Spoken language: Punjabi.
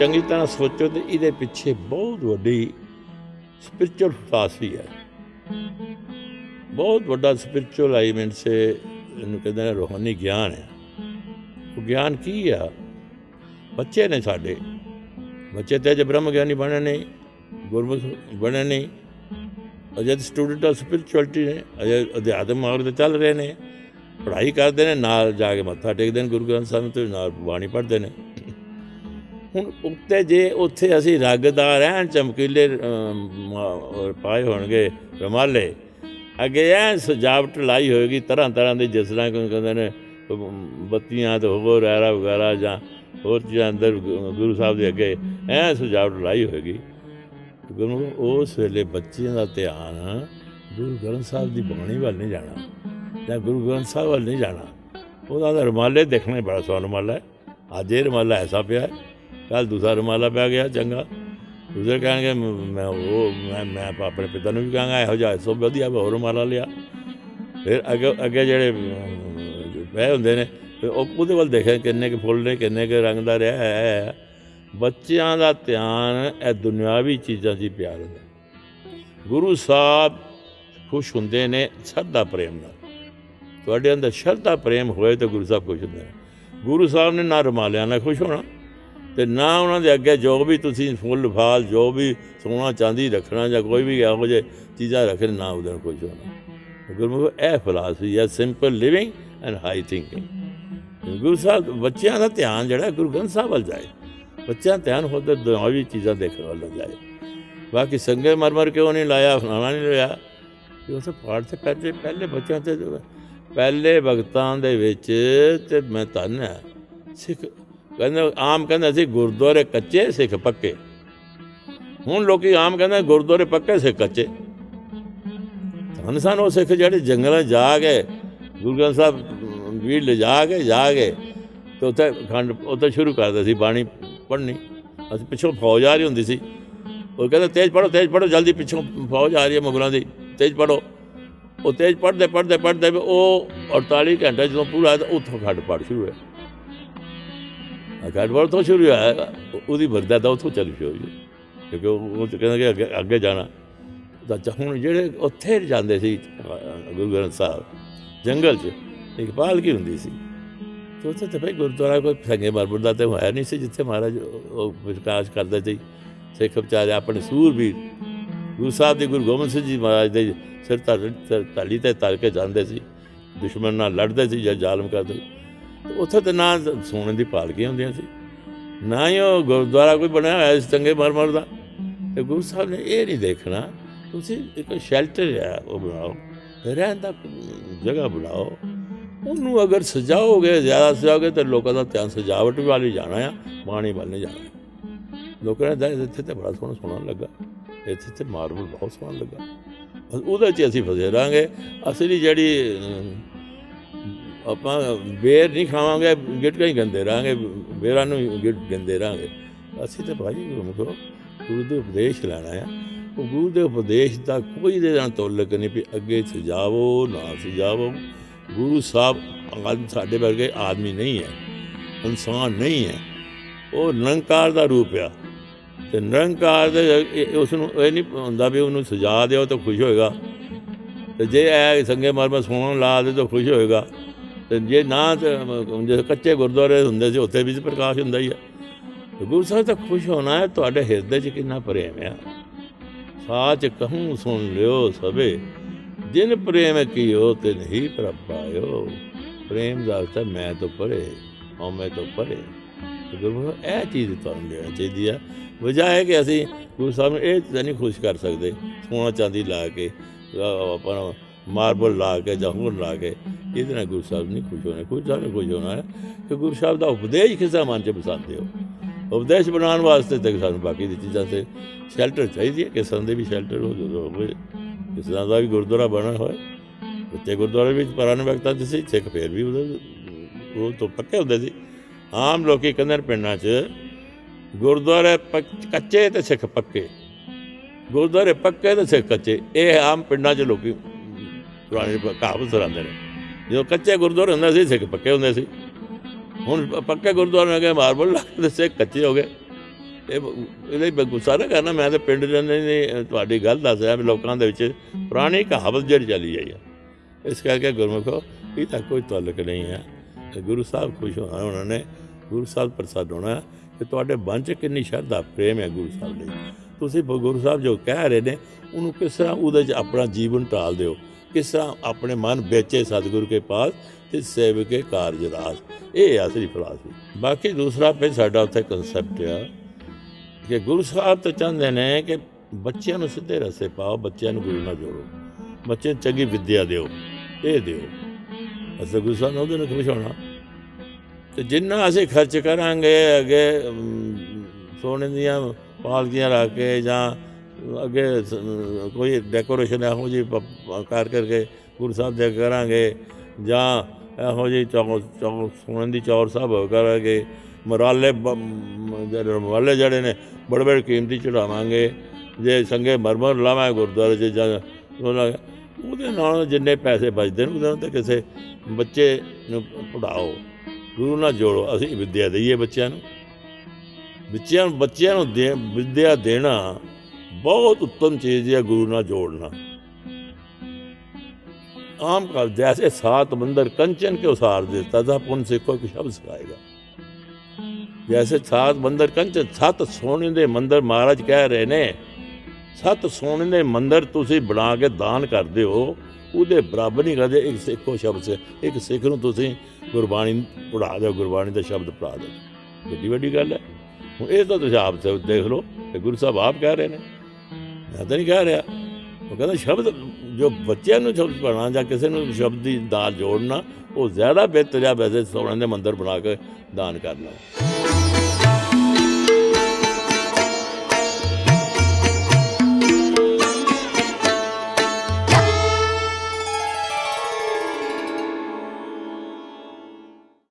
ਚੰਗੀ ਤਰ੍ਹਾਂ ਸੋਚੋ ਤੇ ਇਹਦੇ ਪਿੱਛੇ ਬਹੁਤ ਵੱਡੀ ਸਪਿਰਚੁਅਲ ਫਲਸਫੀ ਹੈ। ਬਹੁਤ ਵੱਡਾ ਸਪਿਰਚੁਅਲ ਐਲੀਮੈਂਟ ਸੇ ਇਹਨੂੰ ਕਹਿੰਦੇ ਨੇ ਰੋਹਾਨੀ ਗਿਆਨ ਹੈ। ਉਹ ਗਿਆਨ ਕੀ ਆ? ਬੱਚੇ ਨੇ ਸਾਡੇ। ਬੱਚੇ ਤੇ ਅਜੇ ਬ੍ਰਹਮ ਗਿਆਨੀ ਬਣੇ ਨਹੀਂ, ਗੁਰਮੁਖ ਬਣੇ ਨਹੀਂ। ਅਜੇ ਸਟੂਡੈਂਟ ਆ ਸਪਿਰਚੁਅਲਿਟੀ ਨੇ, ਅਜੇ ਅਧਿਆਤਮ ਮਾਰਗ ਤੇ ਚੱਲ ਰਹੇ ਨੇ। ਪੜ੍ਹਾਈ ਕਰਦੇ ਨੇ, ਨਾਲ ਜਾ ਕੇ ਮੱਥਾ ਟੇਕਦੇ ਨੇ, ਗੁਰੂ ਗ੍ਰੰਥ ਸਾਹਿਬ ਤੋਂ ਨਾਲ ਬਾਣੀ ਪੜ੍ਹਦੇ ਨੇ। ਹੁਣ ਉੱਤੇ ਜੇ ਉੱਥੇ ਅਸੀਂ ਰਗਦਾਰ ਐਨ ਚਮਕੀਲੇ ਪਾਏ ਹੋਣਗੇ ਰਮਾਲੇ, ਅੱਗੇ ਐ ਸਜਾਵਟ ਲਾਈ ਹੋਏਗੀ, ਤਰ੍ਹਾਂ ਤਰ੍ਹਾਂ ਦੇ ਜਿਸ ਤਰ੍ਹਾਂ ਕੋਈ ਕਹਿੰਦੇ ਨੇ ਬੱਤੀਆਂ ਤੇ ਹੋਵੋ ਐਰਾ ਵਗੈਰਾ ਜਾਂ ਹੋਰ ਚੀਜ਼ਾਂ ਅੰਦਰ ਗੁਰੂ ਸਾਹਿਬ ਦੇ ਅੱਗੇ ਐ ਸਜਾਵਟ ਲਾਈ ਹੋਏਗੀ। ਗੁਰੂ, ਉਸ ਵੇਲੇ ਬੱਚਿਆਂ ਦਾ ਧਿਆਨ ਗੁਰੂ ਗ੍ਰੰਥ ਸਾਹਿਬ ਦੀ ਬਾਣੀ ਵੱਲ ਨਹੀਂ ਜਾਣਾ ਜਾਂ ਗੁਰੂ ਗ੍ਰੰਥ ਸਾਹਿਬ ਵੱਲ ਨਹੀਂ ਜਾਣਾ। ਉਹਦਾ ਤਾਂ ਰੁਮਾਲੇ ਦੇਖਣੇ ਬੜਾ ਸੋਹਣਾ ਰੁਮਾਲਾ ਹੈ। ਅੱਜ ਇਹ ਰੁਮਾਲਾ ਐਸਾ ਪਿਆ ਹੈ ਕੱਲ ਦੂਸਰਾ ਰੁਮਾਲਾ ਪੈ ਗਿਆ ਚੰਗਾ। ਦੂਸਰੇ ਕਹਿਣਗੇ ਮੈਂ ਉਹ ਮੈਂ ਮੈਂ ਆਪਣੇ ਪਿਤਾ ਨੂੰ ਵੀ ਕਹਾਂਗਾ ਇਹੋ ਜਿਹਾ ਸੋ ਵਧੀਆ ਹੋਰ ਰੁਮਾਲਾ ਲਿਆ। ਫਿਰ ਅੱਗੇ ਅੱਗੇ ਜਿਹੜੇ ਅਮ, ਪਏ ਹੁੰਦੇ ਨੇ ਉਹ ਉਹਦੇ ਵੱਲ ਦੇਖਿਆ ਕਿੰਨੇ ਕੁ ਫੁੱਲ ਨੇ ਕਿੰਨੇ ਕੁ ਰੰਗ ਦਾ ਰਿਹਾ ਹੈ। ਬੱਚਿਆਂ ਦਾ ਧਿਆਨ ਇਹ ਦੁਨਿਆਵੀ ਚੀਜ਼ਾਂ 'ਚ ਪਿਆ ਰਹਿੰਦਾ। ਗੁਰੂ ਸਾਹਿਬ ਖੁਸ਼ ਹੁੰਦੇ ਨੇ ਸ਼ਰਧਾ ਪ੍ਰੇਮ ਨਾਲ। ਤੁਹਾਡੇ ਅੰਦਰ ਸ਼ਰਧਾ ਪ੍ਰੇਮ ਹੋਏ ਤਾਂ ਗੁਰੂ ਸਾਹਿਬ ਖੁਸ਼ ਹੁੰਦੇ ਨੇ। ਗੁਰੂ ਸਾਹਿਬ ਨੇ ਨਾ ਰੁਮਾਲਿਆਂ ਨਾਲ ਖੁਸ਼ ਹੋਣਾ। ਤੇ ਨਾ ਉਹਨਾਂ ਦੇ ਅੱਗੇ ਜੋ ਵੀ ਤੁਸੀਂ ਫੁੱਲ, ਫਾਲ, ਜੋ ਵੀ ਸੋਨਾ, ਚਾਂਦੀ ਰੱਖਣਾ ਜਾਂ ਕੋਈ ਵੀ ਇਹੋ ਜਿਹੇ ਚੀਜ਼ਾਂ ਰੱਖਣ, ਨਾ ਉਹਦੇ ਨਾਲ ਖੁਸ਼ ਹੋਣਾ ਗੁਰਮੁਖ, ਇਹ ਫਲਸਫੀ ਹੈ simple living and high thinking Guru Sahib, ਬੱਚਿਆਂ ਦਾ ਧਿਆਨ ਜਿਹੜਾ ਗੁਰੂ ਗ੍ਰੰਥ ਸਾਹਿਬ ਵੱਲ ਜਾਏ। ਬੱਚਿਆਂ ਦਾ ਧਿਆਨ ਹੋਦਾ ਦੁਆਵੀ ਚੀਜ਼ਾਂ ਦੇਖਣ ਵੱਲ ਜਾਏ। ਬਾਕੀ ਸੰਗੇ ਮਰਮਰ ਕਿਉਂ ਨਹੀਂ ਲਾਇਆ, ਫਲਾਣਾ ਨਹੀਂ ਲਾਇਆ? ਕਿ ਉਸ ਪਾਠ ਤੇ ਪਹਿਲੇ ਪਹਿਲੇ ਬੱਚਿਆਂ ਤੇ ਪਹਿਲੇ ਵਕਤਾਂ ਦੇ ਵਿੱਚ ਤੇ ਮੈਂ ਧੰਨ ਸਿੱਖ ਕਹਿੰਦੇ, ਆਮ ਕਹਿੰਦੇ ਅਸੀਂ ਗੁਰਦੁਆਰੇ ਕੱਚੇ, ਸਿੱਖ ਪੱਕੇ। ਹੁਣ ਲੋਕੀ ਆਮ ਕਹਿੰਦੇ, ਗੁਰਦੁਆਰੇ ਪੱਕੇ, ਸਿੱਖ ਕੱਚੇ। ਧੰਨ ਸਨ ਉਹ ਸਿੱਖ ਜਿਹੜੇ ਜੰਗਲਾਂ 'ਚ ਜਾ ਕੇ ਗੁਰੂ ਗ੍ਰੰਥ ਸਾਹਿਬ ਵੀ ਲਿਜਾ ਕੇ, ਜਾ ਕੇ, ਤੇ ਉੱਥੇ ਖੰਡ, ਉੱਥੇ ਸ਼ੁਰੂ ਕਰਦੇ ਸੀ ਬਾਣੀ ਪੜ੍ਹਨੀ। ਅਸੀਂ ਪਿੱਛੋਂ ਫੌਜ ਆ ਰਹੀ ਹੁੰਦੀ ਸੀ। ਉਹ ਕਹਿੰਦੇ, ਤੇਜ਼ ਪੜੋ ਤੇਜ਼ ਪੜੋ ਜਲਦੀ ਪਿੱਛੋਂ ਫੌਜ ਆ ਰਹੀ ਹੈ ਮੁਗਲਾਂ ਦੀ। ਤੇਜ਼ ਪੜੋ ਉਹ ਤੇਜ਼ ਪੜ੍ਹਦੇ ਪੜ੍ਹਦੇ ਪੜ੍ਹਦੇ ਵੀ ਉਹ 48 ਘੰਟੇ ਜਦੋਂ ਪੂਰਾ ਹੋਇਆ, ਤਾਂ ਉੱਥੋਂ ਖੰਡ ਪਾਠ ਸ਼ੁਰੂ ਹੋਇਆ। ਅਖੰਡ ਪਾਠ ਤੋਂ ਸ਼ੁਰੂ ਹੋਇਆ ਉਹਦੀ ਵਰਦਾ ਤਾਂ ਉੱਥੋਂ ਚੱਲ ਸ਼ੁਰੂ ਹੋਈ ਕਿਉਂਕਿ ਉਹ ਤਾਂ ਕਹਿੰਦੇ ਕਿ ਅੱਗੇ ਅੱਗੇ ਜਾਣਾ। ਤਾਂ ਹੁਣ ਜਿਹੜੇ ਉੱਥੇ ਜਾਂਦੇ ਸੀ ਗੁਰੂ ਗ੍ਰੰਥ ਸਾਹਿਬ, ਜੰਗਲ 'ਚ, ਇੱਕ ਪਾਲਕੀ ਹੁੰਦੀ ਸੀ। ਤੇ ਉੱਥੇ ਤੇ ਭਾਈ ਗੁਰਦੁਆਰਾ ਕੋਈ ਸੰਗੇ ਮਰਮਰ ਦਾ ਤੇ ਹੋਇਆ ਨਹੀਂ ਸੀ ਜਿੱਥੇ ਮਹਾਰਾਜ ਉਹ ਉਹ ਵਿਕਾਸ ਕਰਦੇ ਸੀ। ਸਿੱਖ ਵਿਚਾਰੇ ਆਪਣੇ ਸੂਰਬੀਰ, ਗੁਰੂ ਸਾਹਿਬ ਦੇ ਗੁਰੂ ਗੋਬਿੰਦ ਸਿੰਘ ਜੀ ਮਹਾਰਾਜ ਦੇ ਸਿਰ ਧਰ ਧਰ- ਤੇ ਤਲ ਕੇ ਜਾਂਦੇ ਸੀ। ਦੁਸ਼ਮਣ ਨਾਲ ਲੜਦੇ ਸੀ ਜਾਂ ਜ਼ਾਲਮ ਕਰਦੇ ਉੱਥੇ ਤਾਂ ਨਾ ਸੋਨੇ ਦੀ ਪਾਲਕੀਆਂ ਹੁੰਦੀਆਂ ਸੀ। ਨਾ ਹੀ ਉਹ ਗੁਰਦੁਆਰਾ ਕੋਈ ਬਣਿਆ ਹੋਇਆ ਸੀ ਚੰਗੇ ਮਰਮਰ ਦਾ। ਤੇ ਗੁਰੂ ਸਾਹਿਬ ਨੇ ਇਹ ਨਹੀਂ ਦੇਖਣਾ, ਤੁਸੀਂ ਇੱਕ ਸ਼ੈਲਟਰ ਹੈ ਉਹ ਬਣਾਓ, ਰਹਿਣ ਦਾ ਜਗ੍ਹਾ ਬਣਾਓ। ਉਹਨੂੰ ਅਗਰ ਸਜਾਓਗੇ, ਜ਼ਿਆਦਾ ਸਜਾਓਗੇ ਤਾਂ ਲੋਕਾਂ ਦਾ ਧਿਆਨ ਸਜਾਵਟ ਵੱਲ ਹੀ ਜਾਣਾ ਆ, ਬਾਣੀ ਵੱਲ ਨਹੀਂ ਜਾਣਾ। ਲੋਕਾਂ ਨੇ ਤਾਂ ਇੱਥੇ ਤੇ ਬੜਾ ਸੋਹਣਾ ਸੋਹਣਾ ਲੱਗਾ। ਇੱਥੇ ਤੇ ਮਾਰਬਲ ਬਹੁਤ ਸੋਹਣਾ ਲੱਗਾ। ਉਹਦੇ 'ਚ ਅਸੀਂ ਫਸੇ ਰਾਂਗੇ ਅਸਲੀ ਜਿਹੜੀ ਆਪਾਂ ਬੇਰ ਨਹੀਂ ਖਾਵਾਂਗੇ ਗਿਟਕਾਂ ਹੀ ਗੰਦੇ ਰਾਂਗੇ ਬੇਰਾਂ ਨੂੰ ਹੀ ਗਿਟ ਗੰਦੇ ਰਾਂਗੇ ਅਸੀਂ ਤਾਂ ਭਾਈ ਗੁਰੂ ਗੁਰੂ ਦੇ ਉਪਦੇਸ਼ ਲੈਣਾ ਆ। ਉਹ ਗੁਰੂ ਦੇ ਉਪਦੇਸ਼ ਦਾ ਕੋਈ ਦੇ ਨਾਲ ਤੋਲਕ ਨਹੀਂ ਵੀ ਅੱਗੇ ਸਜਾਵੋ, ਨਾ ਸਜਾਵੋ। ਗੁਰੂ ਸਾਹਿਬ ਆਦਮ ਸਾਡੇ ਵਰਗੇ ਆਦਮੀ ਨਹੀਂ ਹੈ, ਇਨਸਾਨ ਨਹੀਂ ਹੈ। ਉਹ ਨਿਰੰਕਾਰ ਦਾ ਰੂਪ ਆ। ਤੇ ਨਿਰੰਕਾਰ ਦੇ ਇਹ- ਉਸ ਨੂੰ ਇਹ ਨਹੀਂ ਹੁੰਦਾ ਵੀ ਉਹਨੂੰ ਸਜਾ ਦਿਓ ਤਾਂ ਖੁਸ਼ ਹੋਏਗਾ। ਤੇ ਜੇ ਇਹ ਸੰਗੇ ਮਰਮਰ ਸੋਹਣ ਲਾ ਦੇ ਤਾਂ ਖੁਸ਼ ਹੋਏਗਾ। ਤੇ ਜੇ ਨਾ ਤੇ ਜੇ ਕੱਚੇ ਗੁਰਦੁਆਰੇ ਹੁੰਦੇ ਸੀ, ਉੱਥੇ ਵੀ ਪ੍ਰਕਾਸ਼ ਹੁੰਦਾ ਹੀ ਆ। ਗੁਰੂ ਸਾਹਿਬ ਤਾਂ ਖੁਸ਼ ਹੋਣਾ ਹੈ, ਤੁਹਾਡੇ ਹਿਰਦੇ 'ਚ ਕਿੰਨਾ ਪ੍ਰੇਮ ਆ। ਸਾਚ ਕਹੂੰ, ਸੁਣ ਲਿਓ ਸਭੇ, ਜਿਨ ਪ੍ਰੇਮ ਕੀਓ ਤੇ ਨਹੀਂ ਪ੍ਰਭ ਪਾਇਓ। ਪ੍ਰੇਮ ਦਾ ਅਰਥ ਮੈਂ ਤੋਂ ਪਰੇ, ਹਉਮੈ ਤੋਂ ਪਰੇ। ਗੁਰੂ ਸਾਹਿਬ, ਇਹ ਚੀਜ਼ ਤੁਹਾਨੂੰ ਲੈਣੀ ਚਾਹੀਦੀ ਆ। ਵਜ੍ਹਾ ਕਿ ਅਸੀਂ ਗੁਰੂ ਸਾਹਿਬ ਨੂੰ ਇਹ ਤਾਂ ਨਹੀਂ ਖੁਸ਼ ਕਰ ਸਕਦੇ ਸੋਨਾ ਚਾਂਦੀ ਲਾ ਕੇ ਆਪਾਂ ਮਾਰਬਲ ਲਾ ਕੇ ਜਾਂ ਲਾ ਕੇ, ਇਹਦੇ ਨਾਲ ਗੁਰੂ ਸਾਹਿਬ ਨਹੀਂ ਖੁਸ਼ ਹੋਣਾ। ਗੁਰੂ ਸਾਹਿਬ ਨੇ ਖੁਸ਼ ਹੋਣਾ ਹੈ ਕਿ ਗੁਰੂ ਸਾਹਿਬ ਦਾ ਉਪਦੇਸ਼ ਕਿਸੇ ਮਨ 'ਚ ਬਸਾਉਂਦੇ ਹੋ ਉਪਦੇਸ਼ ਬਣਾਉਣ ਵਾਸਤੇ ਤੇ ਸਾਨੂੰ ਬਾਕੀ ਦੀ ਚੀਜ਼ਾਂ ਤੇ ਸ਼ੈਲਟਰ ਚਾਹੀਦੀ ਹੈ। ਕਿਸਾਂ ਦੇ ਵੀ ਸ਼ੈਲਟਰ ਹੋ ਹੋਵੇ ਕਿਸਾਂ ਦਾ ਵੀ ਗੁਰਦੁਆਰਾ ਬਣਾ ਹੋਏ ਉੱਤੇ ਗੁਰਦੁਆਰੇ ਵਿੱਚ ਪੁਰਾਣੇ ਵਕਤਾਂ 'ਚ ਸੀ ਸਿੱਖ ਫੇਰ ਵੀ ਉਹਦੇ, ਉਹ ਤੋਂ ਪੱਕੇ ਹੁੰਦੇ ਸੀ। ਆਮ ਲੋਕੀ ਕਹਿੰਦੇ ਨੇ ਪਿੰਡਾਂ 'ਚ ਗੁਰਦੁਆਰੇ ਕੱਚੇ ਤੇ ਸਿੱਖ ਪੱਕੇ। ਗੁਰਦੁਆਰੇ ਪੱਕੇ ਤੇ ਸਿੱਖ ਕੱਚੇ। ਇਹ ਆਮ ਪਿੰਡਾਂ 'ਚ ਲੋਕੀ ਪੁਰਾਣੇ ਕਹਾਵਤ ਸੁਣਾਉਂਦੇ ਨੇ। ਜਦੋਂ ਕੱਚੇ ਗੁਰਦੁਆਰੇ ਹੁੰਦੇ ਸੀ, ਸਿੱਖ ਪੱਕੇ ਹੁੰਦੇ ਸੀ। ਹੁਣ ਪੱਕੇ ਗੁਰਦੁਆਰੇ ਨੇ ਮਾਰਬਲ ਲਾ ਕੇ ਸਿੱਖ ਕੱਚੇ ਹੋ ਗਏ। ਇਹ ਇਹਦੇ ਗੁੱਸਾ ਨਾ ਕਰਨਾ, ਮੈਂ ਤਾਂ ਪਿੰਡ ਦੇ ਨੇ ਤੁਹਾਡੀ ਗੱਲ ਦੱਸ ਰਿਹਾ ਵੀ ਲੋਕਾਂ ਦੇ ਵਿੱਚ ਪੁਰਾਣੀ ਕਹਾਵਤ ਜਿਹੜੀ ਚੱਲੀ ਆਈ ਆ। ਇਸ ਕਰਕੇ ਗੁਰਮੁਖੋ, ਇਹ ਤਾਂ ਕੋਈ ਤਾਲੁਕ ਨਹੀਂ ਹੈ ਗੁਰੂ ਸਾਹਿਬ ਖੁਸ਼ ਹੋਣਾ ਉਹਨਾਂ ਨੇ। ਗੁਰੂ ਸਾਹਿਬ ਪ੍ਰਸਾਦ ਹੋਣਾ ਕਿ ਤੁਹਾਡੇ ਮਨ 'ਚ ਕਿੰਨੀ ਸ਼ਰਧਾ, ਪ੍ਰੇਮ ਹੈ ਗੁਰੂ ਸਾਹਿਬ ਲਈ। ਤੁਸੀਂ ਗੁਰੂ ਸਾਹਿਬ ਜੋ ਕਹਿ ਰਹੇ ਨੇ, ਉਹਨੂੰ ਕਿਸ ਤਰ੍ਹਾਂ ਉਹਦੇ 'ਚ ਆਪਣਾ ਜੀਵਨ ਢਾਲ ਦਿਓ। ਕਿਸ ਤਰ੍ਹਾਂ ਆਪਣੇ ਮਨ ਵੇਚੇ ਸਤਿਗੁਰੂ ਕੇ ਪਾਸ ਤੇ ਸੇਵਕੇ ਕਾਰਜ ਰਾਸ। ਇਹ ਆਸਰੀ ਅਸਲੀ ਫਲਸਫੀ ਬਾਕੀ ਦੂਸਰਾ ਫਿਰ ਸਾਡਾ ਉੱਥੇ ਕਨਸੈਪਟ ਆ ਕਿ ਗੁਰੂ ਸਾਹਿਬ ਤਾਂ ਚਾਹੁੰਦੇ ਨੇ ਕਿ ਬੱਚਿਆਂ ਨੂੰ ਸਿੱਧੇ ਰਸਤੇ ਪਾਓ, ਬੱਚਿਆਂ ਨੂੰ ਗੁਰੂ ਨਾਲ ਜੋੜੋ। ਬੱਚਿਆਂ ਨੂੰ ਚੰਗੀ ਵਿੱਦਿਆ ਦਿਓ, ਇਹ ਦਿਓ। ਅਸਲ ਗੁਰੂ ਸਾਹਿਬ ਨੇ ਉਹਦੇ ਨੂੰ ਖੁਸ਼ ਹੋਣਾ। ਤੇ ਜਿੰਨਾ ਅਸੀਂ ਖਰਚ ਕਰਾਂਗੇ ਅੱਗੇ ਸੋਨੇ ਦੀਆਂ ਪਾਲਕੀਆਂ ਰੱਖ ਕੇ ਜਾਂ ਅੱਗੇ ਕੋਈ ਡੈਕੋਰੇਸ਼ਨ ਇਹੋ ਜਿਹੀ ਪ- ਕਰ ਕਰਕੇ ਗੁਰੂ ਸਾਹਿਬ ਦੇ ਕਰਾਂਗੇ ਜਾਂ ਇਹੋ ਜਿਹੀ ਚੌ ਚੌ, ਸੁਣਨ ਦੀ ਚੌਰ ਸਾਹਿਬ ਕਰਾਂਗੇ। ਮਰਾਲੇ ਜਿਹੜੇ ਮਰਾਲੇ ਜਿਹੜੇ ਨੇ, ਬੜੇ ਬੜੇ ਕੀਮਤੀ ਚੜਾਵਾਂਗੇ ਜੇ ਸੰਗੇ ਮਰਮਰ ਲਾਵਾਂ ਗੁਰਦੁਆਰੇ 'ਚ ਜਾਂ ਉਹਨਾਂ- ਉਹਦੇ ਨਾਲ ਜਿੰਨੇ ਪੈਸੇ ਬਚਦੇ ਨੇ ਉਹਨਾਂ ਨਾਲ ਤਾਂ ਕਿਸੇ ਬੱਚੇ ਨੂੰ ਪੜਾਓ ਗੁਰੂ ਨਾਲ ਜੋੜੋ, ਅਸੀਂ ਵਿੱਦਿਆ ਦਈਏ ਬੱਚਿਆਂ ਨੂੰ। ਬੱਚਿਆਂ ਨੂੰ ਬੱਚਿਆਂ ਨੂੰ ਦੇ, ਵਿੱਦਿਆ ਦੇਣਾ ਬਹੁਤ ਉੱਤਮ ਚੀਜ਼ ਹੈ ਗੁਰੂ ਨਾਲ ਜੋੜਨਾ। ਆਮ ਕਰ ਜੈਸੇ ਸਾਤ ਮੰਦਰ ਕੰਚਨ ਕੇ ਉਸਾਰ ਦੇਤਾ, ਤਾਂ ਪੁੰਨ ਸਿੱਖੋ ਕਿ ਸ਼ਬਦ ਸਿਖਾਏਗਾ। ਜੈਸੇ ਸਾਤ ਮੰਦਰ ਕੰਚਨ, ਸੱਤ ਸੋਨੇ ਦੇ ਮੰਦਰ ਮਹਾਰਾਜ ਕਹਿ ਰਹੇ ਨੇ, ਸੱਤ ਸੋਨੇ ਦੇ ਮੰਦਰ ਤੁਸੀਂ ਬਣਾ ਕੇ ਦਾਨ ਕਰਦੇ ਹੋ, ਉਹਦੇ ਬਰਾਬਰ ਨਹੀਂ ਕਰਦੇ ਇੱਕ ਸਿੱਖੋ ਸ਼ਬਦ ਸੇ, ਇੱਕ ਸਿੱਖ ਨੂੰ ਤੁਸੀਂ ਗੁਰਬਾਣੀ ਪੜਾ ਦਿਓ, ਗੁਰਬਾਣੀ ਦਾ ਸ਼ਬਦ ਪੜਾ ਦਿਓ। ਵੱਡੀ ਵੱਡੀ ਗੱਲ ਹੈ। ਹੁਣ ਇਹ ਤਾਂ ਤੁਸੀਂ ਆਪ ਦੇਖ ਲਓ ਤੇ ਗੁਰੂ ਸਾਹਿਬ ਆਪ ਕਹਿ ਰਹੇ ਨੇ। ਮੈਂ ਤਾਂ ਨਹੀਂ ਕਹਿ ਰਿਹਾ। ਉਹ ਕਹਿੰਦਾ, ਸ਼ਬਦ ਜੋ ਬੱਚਿਆਂ ਨੂੰ ਸ਼ਬਦ ਪੜਾਉਣਾ ਜਾਂ ਕਿਸੇ ਨੂੰ ਸ਼ਬਦ ਦੀ ਦਾਲ ਜੋੜਨਾ, ਉਹ ਜ਼ਿਆਦਾ ਬਿਹਤਰ ਆ, ਵੈਸੇ ਸੋਹਣੇ ਦੇ ਮੰਦਰ ਬਣਾ ਕੇ ਦਾਨ ਕਰਨਾ।